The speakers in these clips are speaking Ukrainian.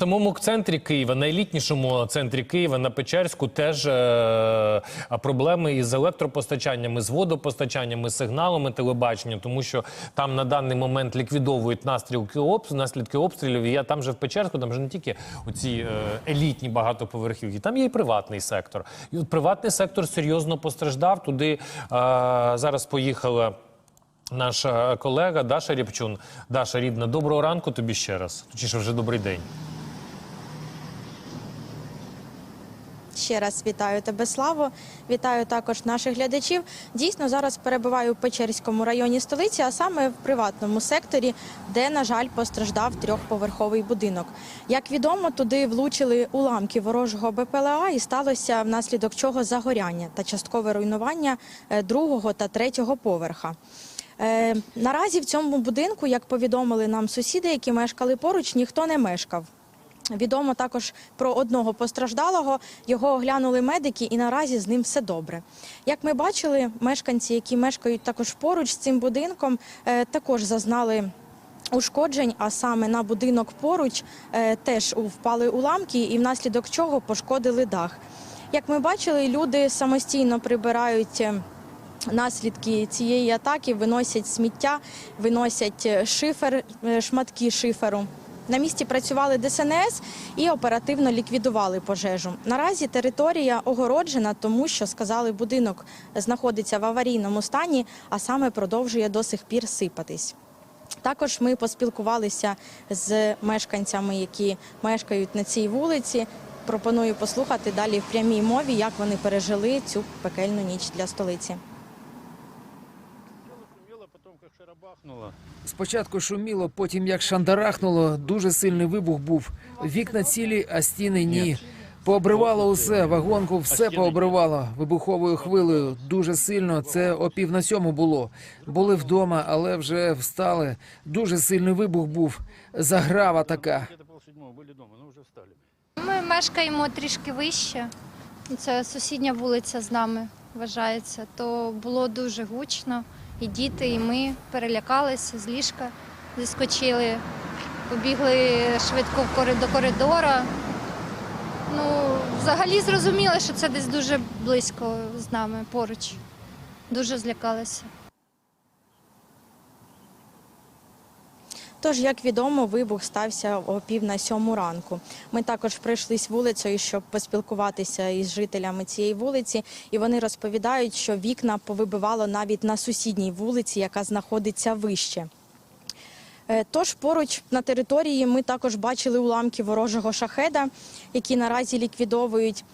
В самому центрі Києва, найелітнішому центрі Києва на Печерську, теж е, проблеми із електропостачанням, з водопостачанням, із сигналами телебачення, тому що там на даний момент ліквідовують наслідки, обс... наслідки обстрілів. І я там же в Печерську, там же не тільки оці е, елітні багатоповерхівки, там є і приватний сектор. І от приватний сектор серйозно постраждав. Туди е, зараз поїхала. Наша колега Даша Рябчун. Даша рідна, доброго ранку тобі ще раз. Точніше, вже добрий день. Ще раз вітаю тебе, Славо. Вітаю також наших глядачів. Дійсно, зараз перебуваю в Печерському районі столиці, а саме в приватному секторі, де, на жаль, постраждав трьохповерховий будинок. Як відомо, туди влучили уламки ворожого БПЛА і сталося внаслідок чого загоряння та часткове руйнування е, другого та третього поверха. Е, наразі в цьому будинку, як повідомили нам сусіди, які мешкали поруч, ніхто не мешкав. Відомо також про одного постраждалого. Його оглянули медики, і наразі з ним все добре. Як ми бачили, мешканці, які мешкають також поруч з цим будинком, е, також зазнали. Ушкоджень, а саме на будинок поруч е, теж впали уламки, і внаслідок чого пошкодили дах. Як ми бачили, люди самостійно прибирають е, наслідки цієї атаки, виносять сміття, виносять шифер, шматки шиферу. На місці працювали ДСНС і оперативно ліквідували пожежу. Наразі територія огороджена, тому що сказали, будинок знаходиться в аварійному стані, а саме продовжує до сих пір сипатись. Також ми поспілкувалися з мешканцями, які мешкають на цій вулиці. Пропоную послухати далі в прямій мові, як вони пережили цю пекельну ніч для столиці. Шумело, потом шарабахнуло. Спочатку шуміло, потім як шандарахнуло, дуже сильний вибух був. Вікна цілі, а стіни ні. Пообривало усе, вагонку все пообривало вибуховою хвилею. Дуже сильно. Це о пів на сьому було. Були вдома, але вже встали. Дуже сильний вибух був. Заграва така. Ми мешкаємо трішки вище. Це сусідня вулиця з нами вважається. То було дуже гучно. І діти, і ми перелякалися з ліжка, зіскочили, побігли швидко до коридора. Ну, взагалі зрозуміли, що це десь дуже близько з нами поруч. Дуже злякалися. Тож, як відомо, вибух стався о пів на сьому ранку. Ми також пройшлись вулицею, щоб поспілкуватися із жителями цієї вулиці, і вони розповідають, що вікна повибивало навіть на сусідній вулиці, яка знаходиться вище. Е, Тож поруч на території ми також бачили уламки ворожого шахеда, які наразі ліквідовують.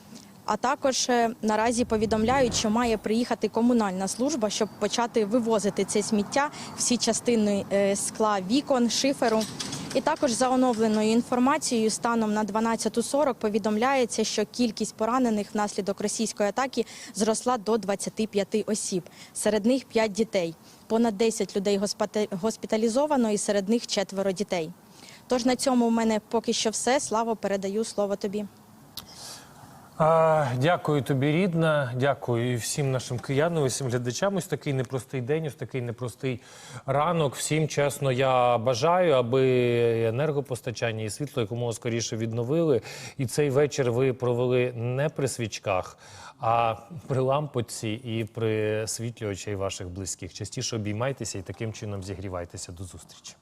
А також е, наразі повідомляють, що має приїхати комунальна служба, щоб почати вивозити це сміття, всі частини е, скла, вікон, шиферу. І також за оновленою інформацією, станом на 12.40 повідомляється, що кількість поранених внаслідок російської атаки зросла до 25 осіб. Серед них 5 дітей. Понад 10 людей госпіталізовано, і серед них четверо дітей. Тож на цьому в мене поки що все. Слава, передаю слово тобі. Дякую тобі, рідна. Дякую і всім нашим киянам, всім глядачам. Ось такий непростий день, ось такий непростий ранок. Всім чесно, я бажаю, аби енергопостачання і світло якомога скоріше відновили. І цей вечір ви провели не при свічках, а при лампочці і при світлі очей ваших близьких. Частіше обіймайтеся і таким чином зігрівайтеся. До зустрічі.